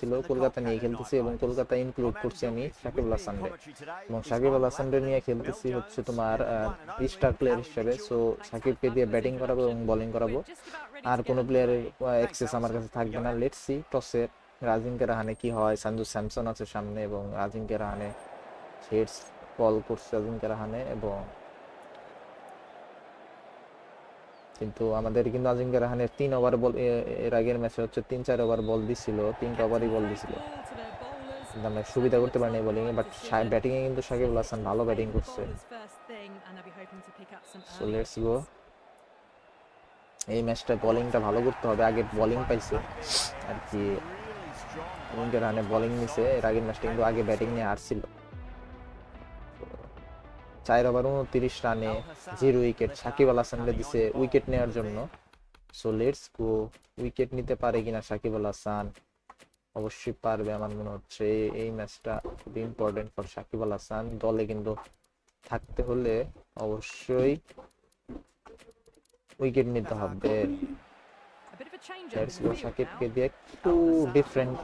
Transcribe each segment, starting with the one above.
ছিল কলকাতা নিয়ে খেলতেছি এবং কলকাতা ইনক্লুড করছি আমি সাকিব আল হাসানরে এবং সাকিব আল হাসানরে নিয়ে খেলতেছি হচ্ছে তোমার স্টার প্লেয়ার হিসেবে। সো সাকিবকে দিয়ে ব্যাটিং করাবো এবং বোলিং করাবো। আর কোনো প্লেয়ারের অ্যাক্সেস আমার কাছে থাকবে না। লেটস সি টসে রাজিনকে রাহানে কি হয়? সঞ্জু স্যামসন আছে সামনে এবং রাজিনকে রাহানে হেডস কল করছে রাজিনকে রাহানে এবং কিন্তু আমাদের কিন্তু আজিঙ্কা রাহানের তিন ওভার বল এর আগের ম্যাচে হচ্ছে তিন, চার ওভার বল দিছিল, তিনটা ওভারই বল দিছিল। কিন্তু আমরা সুবিধা করতে পারিনি বোলিং এ বাট ব্যাটিং এ কিন্তু সাকিব আল হাসান ভালো ব্যাটিং করছে। সো লেটস গো এই ম্যাচটা বোলিংটা ভালো করতে হবে আগে বোলিং পাইছে। আর কি রাহানে বোলিং নিছে, এর আগের ম্যাচটা কিন্তু আগে ব্যাটিং নিয়ে আসছিল চার ওভার উনত্রিশ রানে জিরো উইকেট সাকিব আল হাসানকে দিছে উইকেট নেওয়ার জন্য। সো লেটস গো উইকেট নিতে পারে কিনা সাকিব আল হাসান? অবশ্যই পারবে আমার মনে হচ্ছে। এই- এই ম্যাচটা খুব ইম্পর্টেন্ট ফর সাকিব আল হাসান। দলে কিন্তু থাকতে হলে অবশ্যই উইকেট নিতে হবে। সাকিবকে দিয়ে একটু ডিফারেন্ট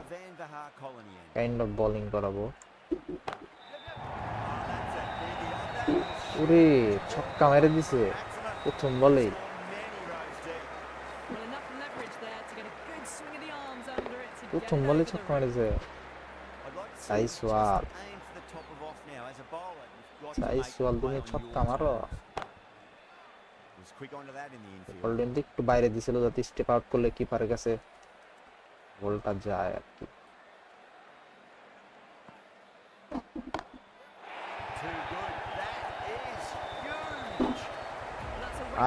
কাইন্ড অফ বোলিং করাবো। ওরে, ছক্কা মেরে দিছে। প্রথম বলেই। প্রথম বলে ছক্কা মেরেছে। সাই সোয়াল সাই সোয়াল তুমি ছক্কা মারো। একটু বাইরে দিছিল, যাতে স্টেপ আউট করলে কিপারের কাছে বলটা যায় আর কি।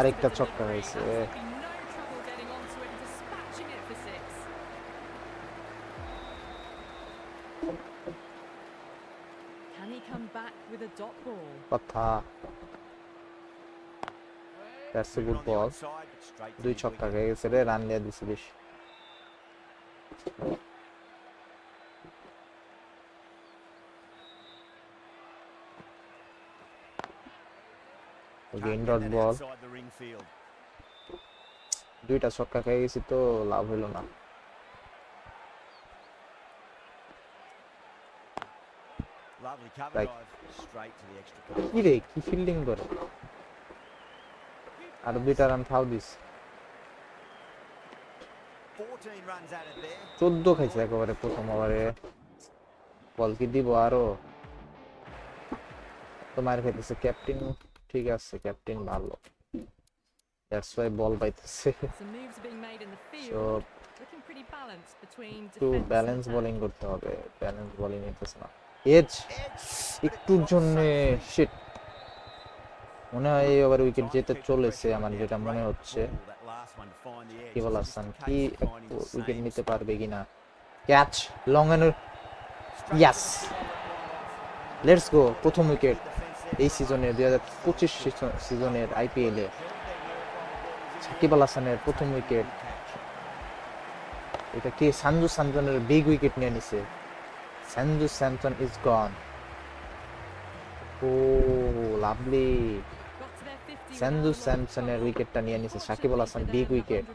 আরেকটা ছক্কা হয়েছে Can he come back with a dot ball? কথা দ্যাটস এ গুড বল দুই ছক্কা খেয়ে গেছে রে রান দিয়ে দিছে বেশি ডট বল দুইটা ছক্কা খেয়ে গেছি তো লাভ হইল না। কি রে কি ফিল্ডিং করে আর দুইটা রান ফাউ দিস। চোদ্দ খাইছে একেবারে প্রথম ওভারে বল কি দিব আরও? তোমার খাইতেছে ক্যাপ্টেন ঠিক আছে ক্যাপ্টেন ভালো। দ্যাটস ওয়াই বল পাইতেছে। Some moves are being made in the so field. Looking pretty balanced between একটু ব্যালেন্স বোলিং করতে হবে। ব্যালেন্স বোলিং নিতেছে না। এজ একটুর জন্য শিট মনে হয় এই ওভার উইকেট যেতে চলেছে আমার যেটা মনে হচ্ছে। কেবল হাসান কি উইকেট নিতে পারবে কিনা? Catch long end yes let's go প্রথম উইকেট এই সিজনে দুই হাজার পঁচিশ সিজনের আইপিএল সাকিব আল হাসানের প্রথম উইকেট এটা কি? সানজু স্যামসনের বিগ উইকেট নিয়ে নিছে। Sanju Samson is gone oh lovely Got to their 50 Sanju without a স্যামসনের উইকেটটা নিয়ে নিছে সাকিব আল হাসান বিগ উইকেট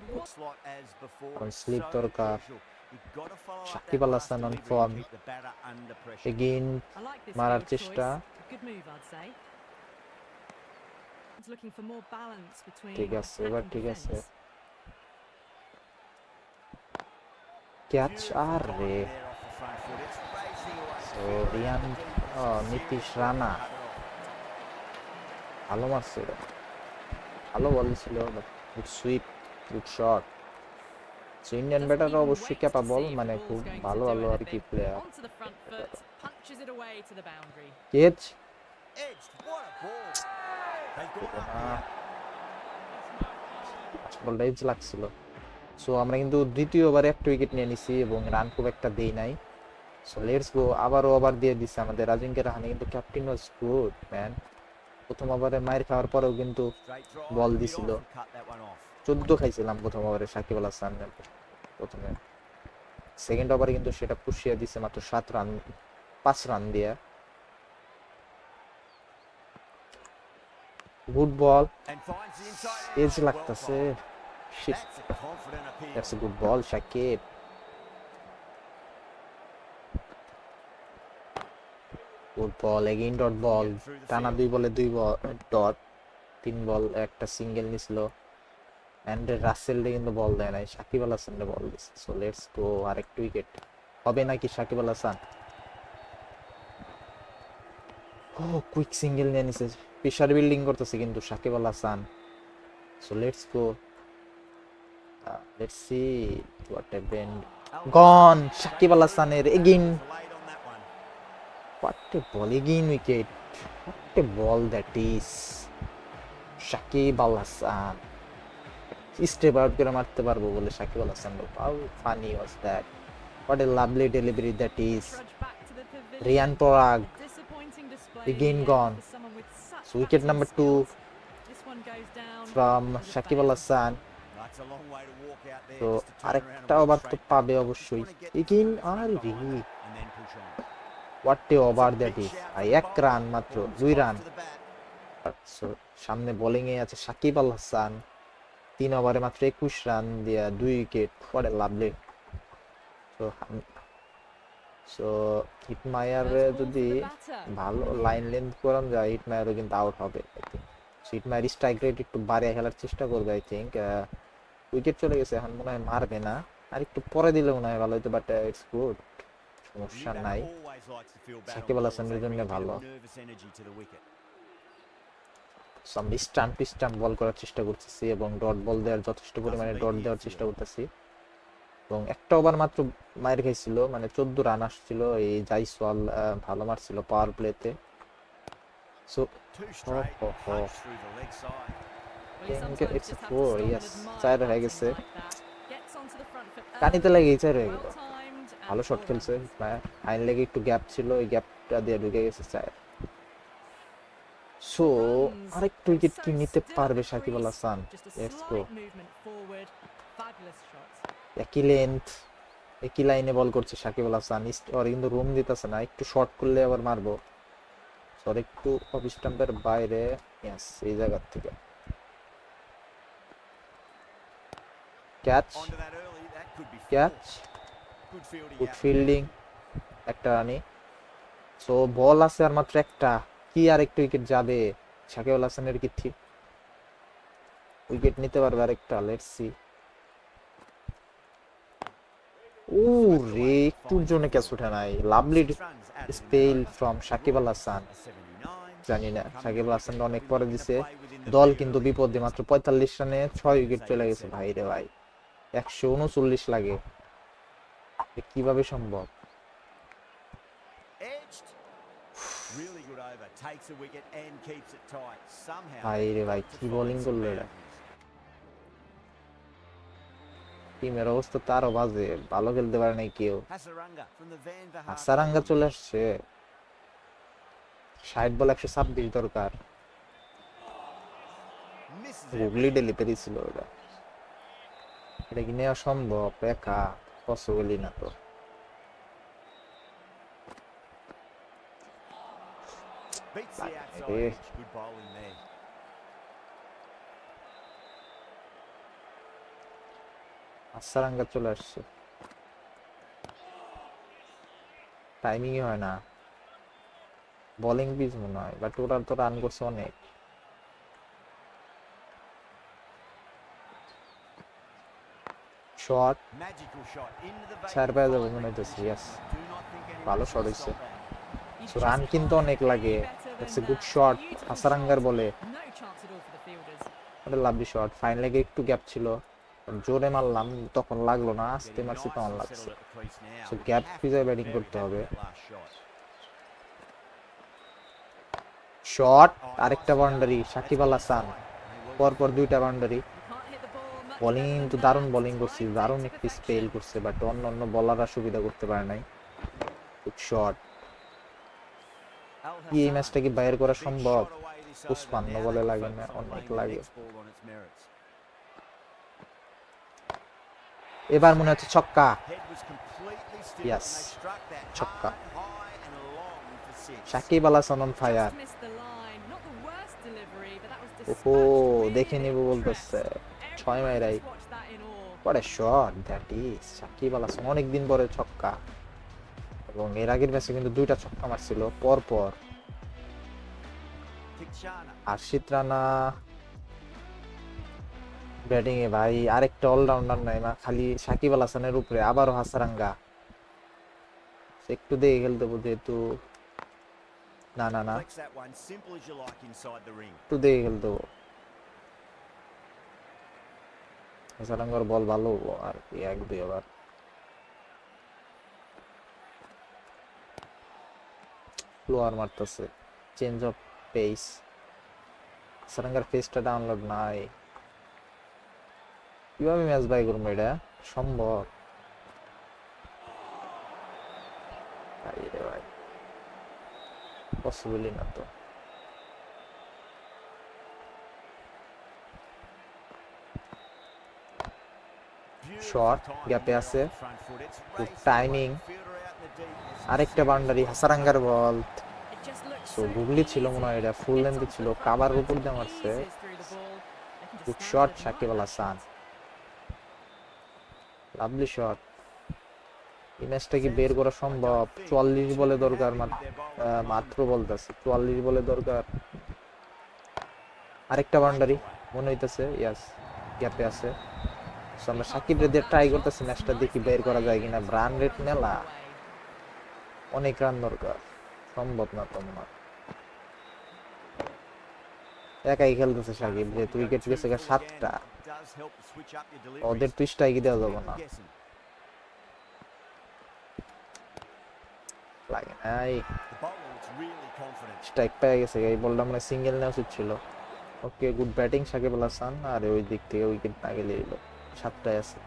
এখন স্লিপ দরকার। Shakib Al Hasan on form again মারার চেষ্টা। ঠিক আছে, এবার ঠিক আছে। ক্যাচ আর রে রিয়ান নীতিশ রানা ভালো মারছে এটা। ভালো বল ছিল good sweep good shot so Indian ব্যাটাররা অবশ্যই ক্যাপাবল মানে খুব ভালো ভালো আর কি প্লেয়ার. কেচ. বলটা এজ লাগছিল। সো আমরা কিন্তু দ্বিতীয় ওভারে একটা উইকেট নিয়ে নিছি এবং রান খুব একটা দেই নাই। সো লেটস গো আবারও ওভার দিয়ে দিছে আমাদের রাজিনকে রাহানে কিন্তু ক্যাপ্টেন ওয়াজ গুড ম্যান প্রথম ওভারে মায়ের খাওয়ার পরেও কিন্তু বল দিছিল। চোদ্দ খাইছিলাম প্রথম ওভারে সাকিব আল হাসান। প্রথমে। সেকেন্ড ওভারে কিন্তু সেটা পুষিয়ে দিছে মাত্র সাত রান পাঁচ রান দিয়ে। গুড বল এজ লাগতেছে। Good ball Shakib good ball again dot ball টানা দুই বলে দুই বল ডট তিন বল একটা সিঙ্গেল নিছিল। অ্যান্ড রাসেলডে কিন্তু বল দেয় নাই, সাকিব আল হাসানরে বল দিছে। সো লেটস গো আরেকটু উইকেট হবে নাকি Shakib Al Hasan? Oh quick single নিয়ে নিছে। প্রেশার বিল্ডিং করতেছে কিন্তু Shakib Al Hasan. So let's go let's see what happened gone Shakib Al হাসানের again What a ball, again wicket. What a ball that is. Shakib Al Hassan. Step out করে মারতে পারব বলে সাকিব আল হাসান বলো how funny was that what a lovely delivery that is Riyan Parag the game gone wicket number two from Shakib Al Hasan. তো আরেকটা over তো পাবে অবশ্যই। এগেইন আর রি what over that is I এক রান মাত্র, দুই রান সামনে বোলিং আছে সাকিব আল হাসান। তিন ওভারে মাত্র একুশ রান দিয়া দুই উইকেট পরে লাভলি সো সো হিটমায়ার যদি ভালো লাইন লেন্থ করানো যায় হিটমায়ারও কিন্তু আউট হবে হিটমায়ার স্ট্রাইক রেট একটু বাড়িয়ে খেলার চেষ্টা করবে আই থিঙ্ক উইকেট চলে গেছে এখন মনে হয় মারবে না। আর একটু পরে দিলে মনে হয় ভালো হতো বাট ইটস গুড সমস্যা নাই। সাকিব আল. হাসানের জন্য ভালো। আমি স্টাম্প বল করার চেষ্টা করতেছি এবং ডট বল দেওয়ার যথেষ্ট পরিমাণে ডট দেওয়ার চেষ্টা করতেছি। এবং একটা ওভার মাত্র মায়ের খাইছিল মানে চোদ্দ রান আসছিল এই জাইসওয়াল ভালো মারছিল পাওয়ার প্লেতে oh, oh, oh। eh? ভালো শট খেলছে হ্যাঁ, হাইন লেগে একটু গ্যাপ ছিল ওই গ্যাপটা দিয়ে ঢুকে গেছে চায়ের সো. আরেকটু উইকেট কি নিতে পারবে সাকিব আল হাসান. Fabulous shot. একই লেন্থ একই লাইনে বল করছে সাকিব আল হাসান। ওর কিন্তু রুম দিতেছে না, একটু শর্ট করলে আবার মারবো। সর একটু অফ স্টাম্পের বাইরে। ইয়াস এই জায়গার থেকে। ক্যাচ ক্যাচ গুড ফিল্ডিং একটা রানি। সো বল আছে আর মাত্র একটা। কি আর একটু উইকেট যাবে? সাকিব হাসানের কি ঠিক? উইকেট নিতে পারবে আরেকটা লেটস সি ও রে, একটুর জন্য ক্যাচ উঠে নাই। Lovely spell from Shakib Al Hasan. জানি না, সাকিব হাসান অনেক পরে দিছে। দল কিন্তু বিপদে, মাত্র পঁয়তাল্লিশ রানে ছয় উইকেট চলে গেছে। ভাই রে ভাই, একশো উনচল্লিশ লাগে। কীভাবে সম্ভব? হাসারাঙ্গা চলে আসছে। ষাট বল একশো ছাব্বিশ দরকার। হুগলি ডেলিভারি ছিল এটা কিনে অসম্ভব একা কসো না তো। Beats the outside Eh. Good bowling there. আসারাঙ্গা চলে আসছে টাইমিংই হয় না বোলিং পিচ মনে হয় বাট ওরা তো রান করছে অনেক শট চার পেয়ে যাবে মনে হইতেছে ভালো শট run just কিন্তু অনেক লাগে ইটস এ গুড. শট হাসারাঙ্গার. বলে লাভলি শট ফাইন লেগে একটু গ্যাপ ছিল জোরে মারলাম তখন লাগল না আস্তে মারছি তখন লাগছে to খুঁজে be batting করতে হবে। শট Oh, আরেকটা বাউন্ডারি. সাকিব আল হাসান পরপর দুইটা বাউন্ডারি বোলিং than দারুণ. বোলিং করছি দারুণ একটি স্পেল করছে বাট অন্য অন্য বলাররা সুবিধা করতে পারে নাই শট কি এই ম্যাচটাকে বাইর করা সম্ভব? উসমান বলে লাগে না অনেক লাগে। এবার মনে হচ্ছে ছক্কা। ইয়াস ছক্কা। সাকিব আলা সনন ফায়ার ওহো দেখে নিব বলতেছে। ছয় মাইরাই। পরে শট দ্যাট ইজ সাকিব আলা অনেক দিন পরে ছক্কা। এবং এর আগের ম্যাচে কিন্তু দুইটা ছক্কা মারছিল পর পর আশিত রানা ব্যাটিং এ ভাই, আরেকটা অলরাউন্ডার নাই না খালি সাকিব আল হাসানের উপরে আবারও হাসারাঙ্গা একটু দেখে খেলতে বলতে যেহেতু না না না. একটু দেখে খেলতে। হাসারাঙ্গার বল ভালো, আর কি, এক, দুই, আবার ফ্লোয়ার মারতেছে। চেঞ্জ অফ পেস হাসারাঙ্গার পেসটা ডাউনলোড নাই। কীভাবে ম্যাচ বাই করব এটা? সম্ভব। পসিবলই না তো। Shot, গ্যাপে আছে। timing। আরেকটা বাউন্ডারি হাসারাঙ্গার বল। So গুগলি ছিল মনে হয় এটা, length এ ছিল, এর উপর দিয়ে মারছে। Good shot Shakib Al Hasan. Lovely shot এই ম্যাচটা কি বের করা সম্ভব? চুয়াল্লিশ বলে দরকার মাত্র বলতেছে চুয়াল্লিশ বলে দরকার। আরেকটা বাউন্ডারি মনে হইতেছে ইয়াস গ্যাপে আছে। আমরা সাকিব রেদের ট্রাই করতেছি ম্যাচটা দেখি বের করা যায় কিনা। রান রেট মেলা। অনেক রান দরকার সম্ভব না তোমার একাই খেলতেছে সাকিব যেহেতু উইকেট গেছে সাতটা। ওদের তো স্ট্রাইকই দেওয়া যাবে না। লাগে নাই স্ট্রাইক পেয়ে গেছে এই বলটা মানে সিঙ্গেল নেওয়া উচিত ছিল। Okay good batting Shakib Al Hasan আর ওই দিক থেকে উইকেট না গেলে এলো সাতটায় আছে।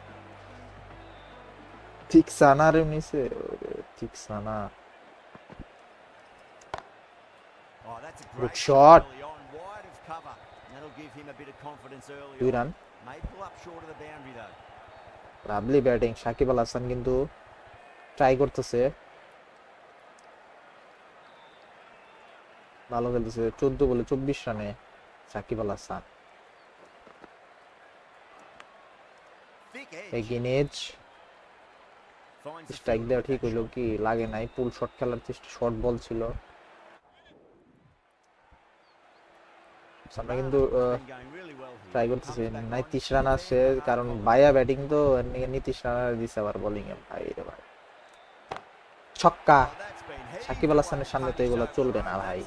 ঠিক সানা রে নিছে ঠিক সানা। Of the boundary though. Lovely batting Shakib Al Hasan কিন্তু ট্রাই করতেছে। ভালো খেলতেছে। চোদ্দ বলে চব্বিশ রানে সাকিব আল হাসান এগিনেজ স্ট্রাইক দেওয়া ঠিক হইল কি? লাগে নাই। পুল শট খেলার চেষ্টা শর্ট বল ছিল। আমরা কিন্তু. ট্রাই করতেছি। রান আসে কারণ বায়া ব্যাটিং তো নীতিশ রান দিছে আবার বোলিং এ। ভাই রে ভাই। ছক্কা। সাকিব আল হাসানের সামনে তো এগুলো চলবে না ভাই.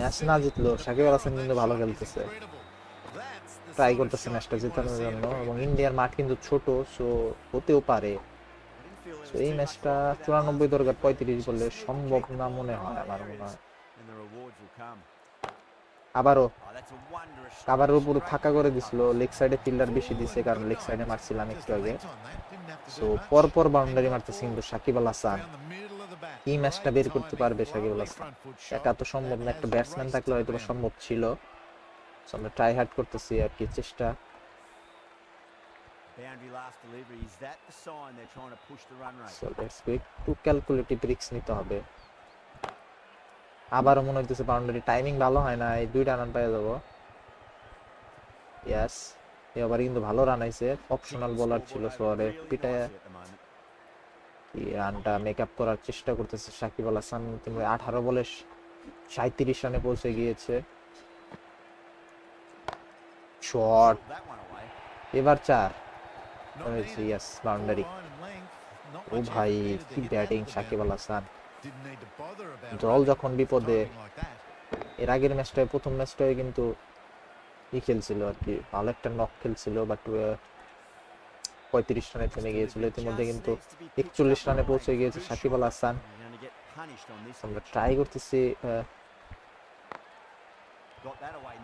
ম্যাচ না জিতলো সাকিব আল হাসান কিন্তু ভালো খেলতেছে। ট্রাই করতেছে ম্যাচটা জেতানোর জন্য এবং ইন্ডিয়ার মাঠ কিন্তু ছোট সো হতেও পারে। এই ম্যাচটা চুরানব্বই দরকার পঁয়ত্রিশ বলে সম্ভব না মনে হয় আমার মনে হয়। আবারও Oh, উপর Straight ফাঁকা করে দিছিল লেগ সাইডে ফিল্ডার বেশি দিছে কারণ লেগ সাইডে মারছিলাম একটু আগে। সো পর পর বাউন্ডারি মারতেছে কিন্তু সাকিব আল হাসান। এই ম্যাচটা বের করতে পারবে সাকিব আল হাসান। একা তো সম্ভব না একটা ব্যাটসম্যান থাকলে হয়তো সম্ভব ছিল। আমরা ট্রাই হার্ড করতেছি আর কি চেষ্টা। Boundary last delivery. Is that the sign they're trying to push the run rate? So let's go একটু ক্যালকুলেটিভ রিস্ক নিতে হবে। আবারও মনে হইতেছে বাউন্ডারি টাইমিং ভালো হয় না, এই দুইটা রান পেয়ে যাব। ইয়াস এবার কিন্তু ভালো রান আইছে অপশনাল বোলার ছিল সোয়ারে পিটায় রানটা মেক আপ করার চেষ্টা করতেছে সাকিব আল হাসান, কিন্তু আঠারো বলে সাঁত্রিশ রানে পৌঁছে গিয়েছে। শট. এবার চার। হয়েছে ইয়াস বাউন্ডারি ও ভাই, কি ব্যাটিং সাকিব আল হাসান। দল যখন বিপদে এর আগের ম্যাচটায় প্রথম ম্যাচটায় কিন্তু ই খেলছিল আর কি। ভালো একটা নক খেলছিল বাট পঁয়ত্রিশ রানে থেমে গিয়েছিল। ইতিমধ্যে কিন্তু একচল্লিশ রানে পৌঁছে গিয়েছে সাকিব আল. হাসান। আমরা ট্রাই করতেছি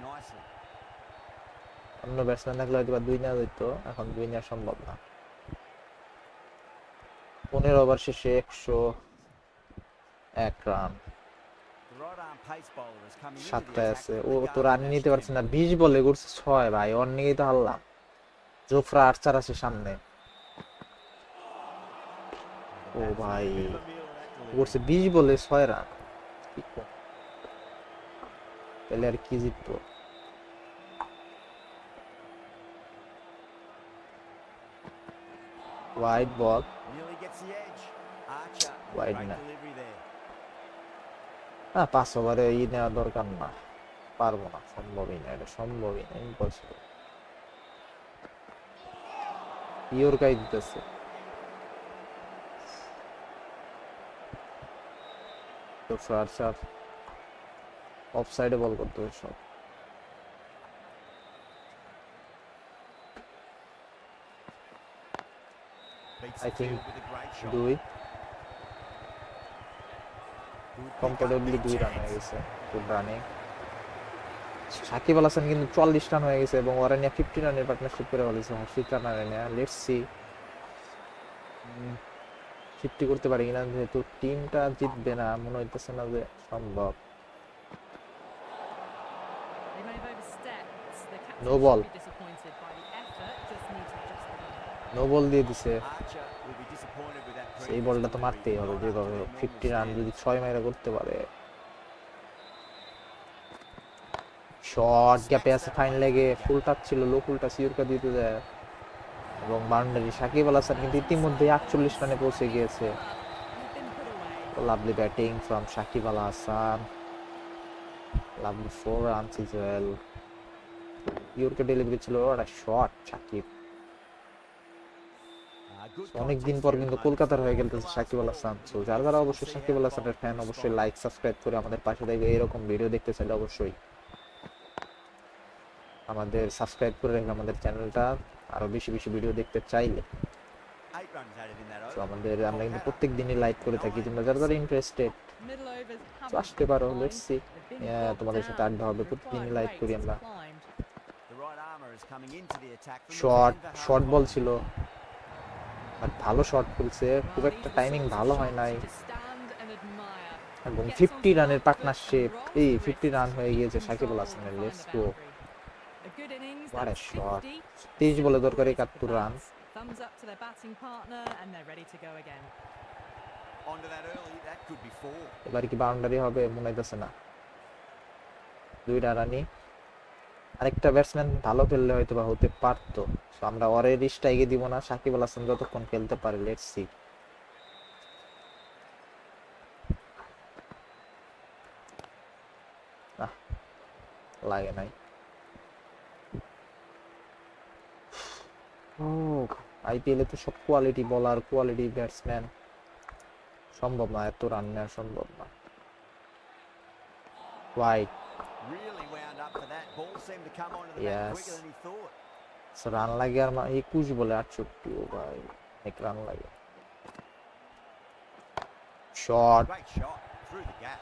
nicely. অন্য ব্যাটসম্যান থাকলে হয়তো দুই নেওয়া যেত এখন দুই নেওয়া সম্ভব না। পনেরো ওভার শেষে একশো into the সাতটায় আছে ও তো রান নিতে পারছে না. বিশ বলে করছে ছয় ভাই ওর নিয়েই তো হারলাম জোফরা আর্চার আছে সামনে ও ভাই. করছে বিশ বলে ছয় রান। তাহলে আর কি জিতবো হোয়াইট বল. ওয়াইড না. না, পাঁচ ওভারে ই নেওয়া দরকার না। পারব না, সম্ভবই না, এটা সম্ভবই না ইম্পসিবল গাই দিতেছে। স্যার অফ সাইডে বল করতে হবে সব। Great shot. দুই। কমফোর্টেবলি দুই রান হয়ে গেছে গুড রানিং সাকিব আল হাসান কিন্তু চুয়াল্লিশ রান হয়ে গেছে এবং ওরা নিয়ে ফিফটি রানের পার্টনারশিপ করে বলেছে হর্ষিত রানারে নেওয়া লেটস সি ফিফটি করতে পারি কিনা যেহেতু টিমটা জিতবে না মনে হইতেছে না যে সম্ভব। The game. নো বল দিয়ে দিছে। be that এই বলটা তো মারতেই হবে, যেভাবে ফিফটি রান যদি ছয় মাইরা করতে পারে। শর্ট গ্যাপে আছে ফাইন লেগে ফুল টাচ ছিল লো ফুল টাচ ইউরকা দিতে দেয়। এবং বাউন্ডারি সাকিব আল হাসান কিন্তু ইতিমধ্যে আটচল্লিশ রানে পৌঁছে গিয়েছে. Lovely batting from Shakib Al Hasan. Lovely four runs is well yorker delivery ছিল একটা শর্ট সাকিব। অনেক দিন পর কিন্তু কলকাতার হয়ে গেলতেছে সাকিব আল হাসান। তো যারা যারা অবশ্যই সাকিব আল হাসানের ফ্যান অবশ্যই লাইক সাবস্ক্রাইব করে আমাদের পাশে থাকবে। এরকম ভিডিও দেখতে চাইলে অবশ্যই আমাদের সাবস্ক্রাইব করে রেখে আমাদের চ্যানেলটা আরও বেশি বেশি ভিডিও দেখতে চাইলে। তো আমাদের আমরা কিন্তু প্রত্যেক দিনই লাইক করে থাকি। তোমরা যারা যারা ইন্টারেস্টেড আসতে পারো। লেটস সি তোমাদের সাথে আড্ডা হবে। প্রতিদিনই লাইক করি আমরা। শর্ট শর্ট বল ছিল। আর ভালো শট তুলছে, খুব একটা টাইমিং ভালো হয় নাই। এবং ফিফটি রানের পার্টনারশিপ এই ফিফটি রান হয়ে গিয়েছে সাকিব আল হাসানের লেস বলে দরকার একাত্তর রান এবার কি বাউন্ডারি হবে, মনে হইতেছে না। দুইটা রানি আরেকটা ব্যাটসম্যান ভালো খেললে হয়তো বা হতে পারতো। আমরা অরের স্ট্রাইকে দিব না সাকিব আল হাসান যতক্ষণ খেলতে পারে লেটস সি লাগে নাই। আইপিএল এ তো সব কোয়ালিটি বলার কোয়ালিটি ব্যাটসম্যান সম্ভব না এত রান নেওয়া সম্ভব না। White Really wound up for that. Ball seemed to come onto the Yes. bat quicker than he thought. Run লাগে আর একুশ বলে আটষট্টি ও ভাই অনেক রান লাগে শট.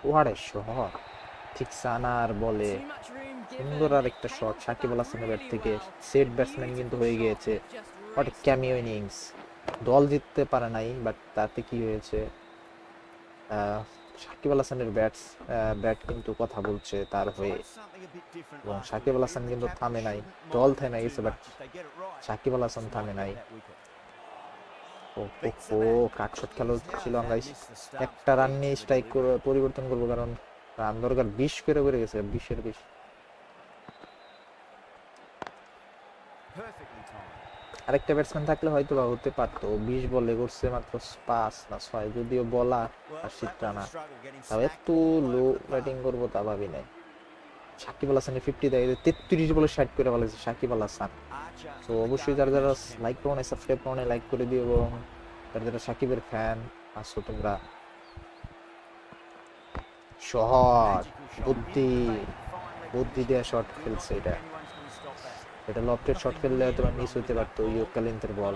ওয়ারে শট ঠিক সানার বলে. সুন্দর আর একটা শট সাকিব আল হাসানের ব্যাট থেকে। সেট ব্যাটসম্যান কিন্তু হয়ে গিয়েছে। হোয়াট ক্যামিও ইনিংস দল জিততে পারে নাই বাট তাতে কি হয়েছে? আহ, সাকিব আল হাসানের ব্যাটস ব্যাট কিন্তু কথা বলছে তার হয়ে। এবং সাকিব আল হাসান কিন্তু থামে নাই, দল থামে নাই গেছে ব্যাট সাকিব আল হাসান থামে নাই। ও কাটশট খেলো ছিল আমরা একটা রান নিয়ে স্ট্রাইক পরিবর্তন করব, কারণ রান দরকার বিশ করে করে গেছে, বিশের বেশি। আরেকটা ব্যাটসম্যান থাকলে হয়তো বা হতে পারতো। বিশ বলে করছে মাত্র পাঁচ না ছয়, যদিও বলা struggle getting তাও all লো ব্যাটিং করব তা ভাবি নাই। সাকিব আল হাসানের ফিফটি দেয় তেত্রিশ বলে ষাট করে বলেছে সাকিব আল হাসান। তো অবশ্যই যারা যারা লাইক করো না সাবস্ক্রাইব করো না লাইক করে দিও এবং যারা যারা সাকিবের ফ্যান আসো তোমরা। শহর, বুদ্ধি বুদ্ধি. দেওয়া শট খেলছে এটা। এটা লফটেড শট খেললে হয়তো মিস হতে পারতো ইউ কালিন্তের বল.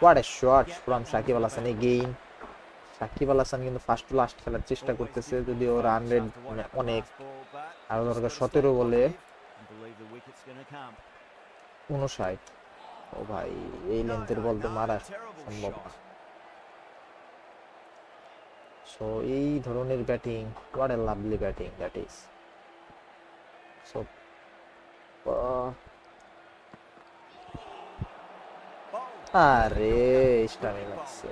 What a shot from Shakib Al Hasan again Shakib Al Hasan কিন্তু ফার্স্ট টু লাস্ট খেলার চেষ্টা করতেছে যদিও to রান রেট অনেক আরও দরকার সতেরো বলে. উনষাট ও ভাই এই লেন্থের বল তো মারা সম্ভব না। সো এই ধরনের batting what a lovely batting that is so. আরে স্টামে লাগছে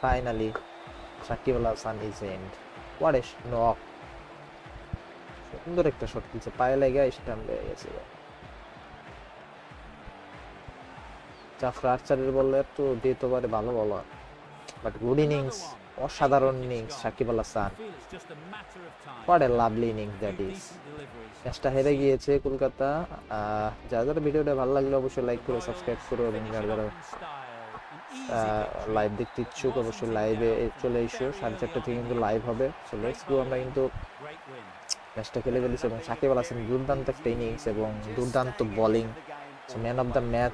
finally Shakib Al Hasan is and what a knock সুন্দর একটা শট খেলছে, পায়ে লেগে স্টাম্প লেগে গেছে। জাফর আর্চারের বললে তো দিতে পারে ভালো বলার বাট গুড ইনিংস অসাধারণ innings Shakib Al Hasan. What a lovely innings that is ম্যাচটা হেরে গিয়েছে কলকাতা। যারা যারা ভিডিওটা ভালো লাগলে অবশ্যই লাইক করে সাবস্ক্রাইব করো এবং যারা যারা. লাইভ দেখতে ইচ্ছুক অবশ্যই লাইভে চলে এসো। সাড়ে চারটা থেকে কিন্তু লাইভ হবে। সো লেটস গো আমরা কিন্তু ম্যাচটা খেলে ফেলেছি এবং সাকিব আল হাসান দুর্দান্ত একটা ইনিংস এবং দুর্দান্ত bowling man of the match